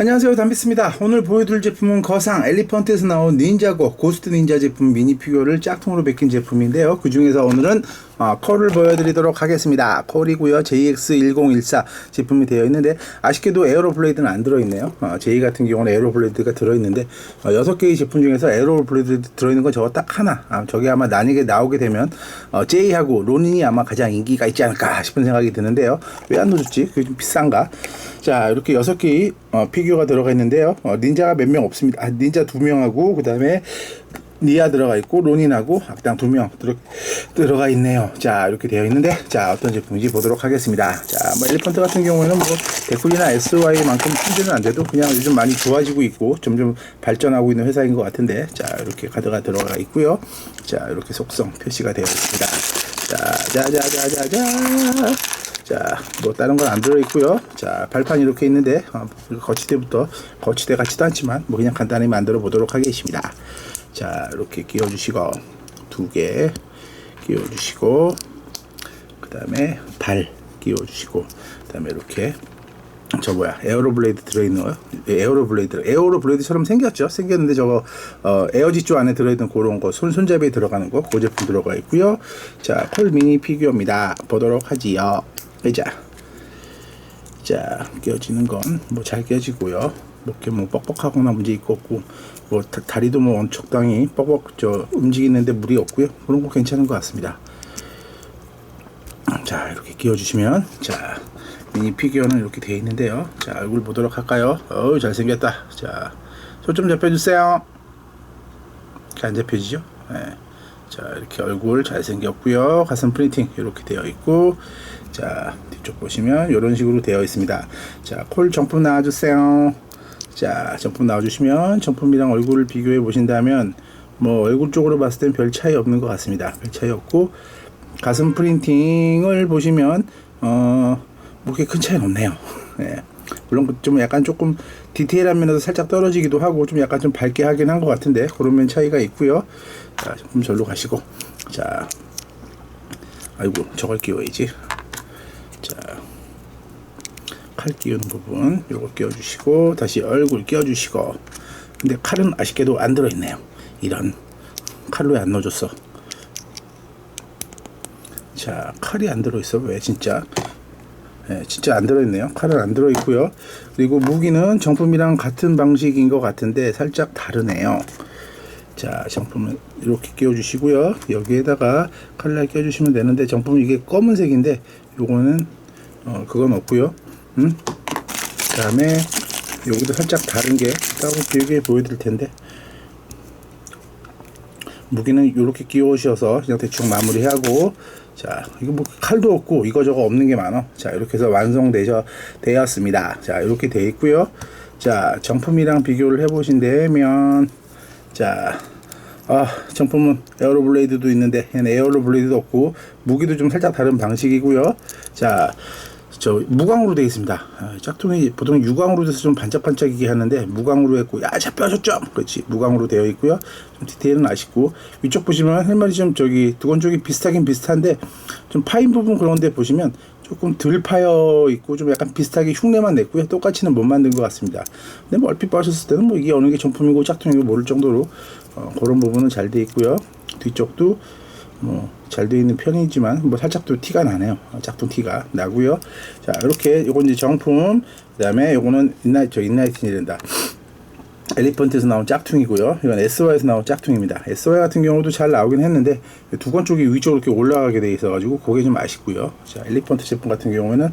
안녕하세요. 담비스입니다. 오늘 보여드릴 제품은 거상 엘리펀트에서 나온 닌자고 고스트 닌자 제품 미니 피규어를 짝퉁으로 베낀 제품인데요. 그 중에서 오늘은 어, 콜을 보여드리도록 하겠습니다. 콜이고요. JX1014 제품이 되어 있는데 아쉽게도 에어로블레이드는 안 들어있네요. 어, J 같은 경우는 에어로블레이드가 들어있는데 어, 6개의 제품 중에서 에어로블레이드 들어있는 건 저거 딱 하나. 아, 저게 아마 만약에 나오게 되면 어, J하고 로닌이 아마 가장 인기가 있지 않을까 싶은 생각이 드는데요. 왜 안 넣어줬지? 그게 좀 비싼가? 자 이렇게 여섯 개의 어, 피규어가 들어가 있는데요. 어, 닌자가 몇 명 없습니다. 아, 닌자 두 명하고 그 다음에 니아 들어가 있고 로닌하고 악당 두명 들어, 들어 가 있네요. 자 이렇게 되어 있는데 자 어떤 제품인지 보도록 하겠습니다. 자뭐 엘리펀트 같은 경우에는 뭐 데쿨이나 SY만큼 품질은 안 돼도 그냥 요즘 많이 좋아지고 있고 점점 발전하고 있는 회사인 것 같은데 자 이렇게 카드가 들어가 있고요. 자 이렇게 속성 표시가 되어 있습니다. 자자자자자자. 자, 뭐 다른 건 안 들어 있고요. 자, 발판이 이렇게 있는데 어, 거치대부터 거치대 같지도 않지만 뭐 그냥 간단히 만들어 보도록 하겠습니다. 자, 이렇게 끼워 주시고 두 개 끼워 주시고 그 다음에 발 끼워 주시고 그 다음에 이렇게 저 뭐야 에어로 블레이드 들어있는 거요? 에어로 블레이드 에어로 블레이드처럼 생겼죠? 생겼는데 저거 어, 에어지조 안에 들어있는 그런 거 손, 손잡이에 들어가는 거 그 제품 들어가 있고요. 자콜 미니 피규어입니다. 보도록 하지요. 의자 자 끼워지는 건 뭐잘 끼워지고요. 뭐 이렇게 뭐 뻑뻑하거나 문제 있고 없고 뭐 다, 다리도 뭐 적당히 뻑뻑 저 움직이는데 무리 없고요. 그런 거 괜찮은 것 같습니다. 자 이렇게 끼워주시면 자 미니 피규어는 이렇게 되어 있는데요. 자 얼굴 보도록 할까요? 어우 잘생겼다. 자 손 좀 잡혀주세요. 이렇게 안 잡혀지죠? 네. 자 이렇게 얼굴 잘생겼고요. 가슴 프린팅 이렇게 되어 있고 자 뒤쪽 보시면 이런 식으로 되어 있습니다 자 콜 정품 나와주세요 자 정품 나와주시면 정품이랑 얼굴을 비교해 보신다면 뭐 얼굴 쪽으로 봤을 땐 별 차이 없는 것 같습니다 별 차이 없고 가슴 프린팅을 보시면 어, 뭐 그렇게 큰 차이는 없네요. 예. 물론 좀 약간 조금 디테일한 면에서 살짝 떨어지기도 하고 좀 약간 좀 밝게 하긴 한 것 같은데 그런 면 차이가 있고요. 자, 좀 절로 가시고 자, 아이고 저걸 끼워야지. 자, 칼 끼우는 부분 요거 끼워주시고 다시 얼굴 끼워주시고. 근데 칼은 아쉽게도 안 들어있네요. 이런 칼로 왜 안 넣어줬어? 자 칼이 안 들어있어. 왜? 진짜. 예, 진짜 안 들어있네요. 칼은 안 들어있고요. 그리고 무기는 정품이랑 같은 방식인 것 같은데 살짝 다르네요. 자 정품은 이렇게 끼워 주시고요. 여기에다가 칼날 끼워 주시면 되는데 정품은 이게 검은색인데 요거는 어 그건 없고요 음? 그 다음에 여기도 살짝 다른 게 따로 길게 보여드릴 텐데 무기는 이렇게 끼우셔서 그냥 대충 마무리하고 자 이거 뭐 칼도 없고 이거저거 없는 게 많아. 자 이렇게 해서 완성되셔 되었습니다. 자 이렇게 돼 있고요. 자 정품이랑 비교를 해 보신다면 자 아, 정품은 에어로 블레이드도 있는데 얘는 에어로 블레이드도 없고 무기도 좀 살짝 다른 방식이고요. 자 저 무광으로 되어 있습니다. 아, 짝퉁이 보통 유광으로 돼서 좀 반짝반짝이게 하는데 무광으로 했고 야 잡혀졌죠. 그렇지 무광으로 되어 있고요. 좀 디테일은 아쉽고 위쪽 보시면 헬멧이 좀 저기 두건 쪽이 비슷하긴 비슷한데 좀 파인 부분 그런데 보시면 조금 덜 파여 있고 좀 약간 비슷하게 흉내만 냈고요. 똑같이는 못 만든 것 같습니다. 근데 뭐 얼핏 보셨을 때는 뭐 이게 어느 게 정품이고 짝퉁이고 모를 정도로 어, 그런 부분은 잘 돼 있고요. 뒤쪽도 뭐 잘 되어 있는 편이지만 뭐 살짝 또 티가 나네요. 어, 짝퉁 티가 나고요. 자 이렇게 요건 이제 정품 그다음에 요거는 인라이트 저 인라이팅이 된다. 엘리펀트에서 나온 짝퉁이고요. 이건 SY에서 나온 짝퉁입니다. SY 같은 경우도 잘 나오긴 했는데 두 건 쪽이 위쪽으로 이렇게 올라가게 돼 있어가지고 그게 좀 아쉽고요. 자, 엘리펀트 제품 같은 경우에는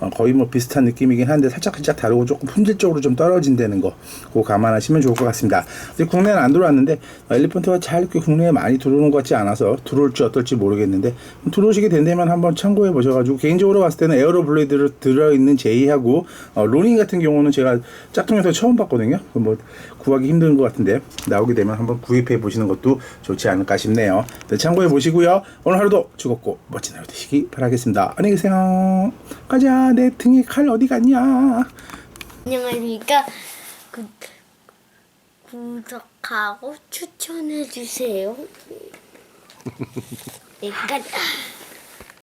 어, 거의 뭐 비슷한 느낌이긴 한데 살짝 살짝 다르고 조금 품질적으로 좀 떨어진다는 거 그거 감안하시면 좋을 것 같습니다. 국내는 안 들어왔는데 어, 엘리펀트가 잘 이렇게 국내에 많이 들어오는 것 같지 않아서 들어올지 어떨지 모르겠는데 들어오시게 된다면 한번 참고해 보셔가지고 개인적으로 봤을 때는 에어로 블레이드를 들어있는 제이하고 어, 로닝 같은 경우는 제가 짝퉁에서 처음 봤거든요. 뭐 구하기 힘든 것 같은데 나오게 되면 한번 구입해 보시는 것도 좋지 않을까 싶네요. 네, 참고해 보시고요. 오늘 하루도 즐겁고 멋진 하루 되시기 바라겠습니다. 안녕히 계세요. 가자 내 등에 칼 어디 갔냐? 안녕하십니까. 구, 구독하고 추천해 주세요. 내가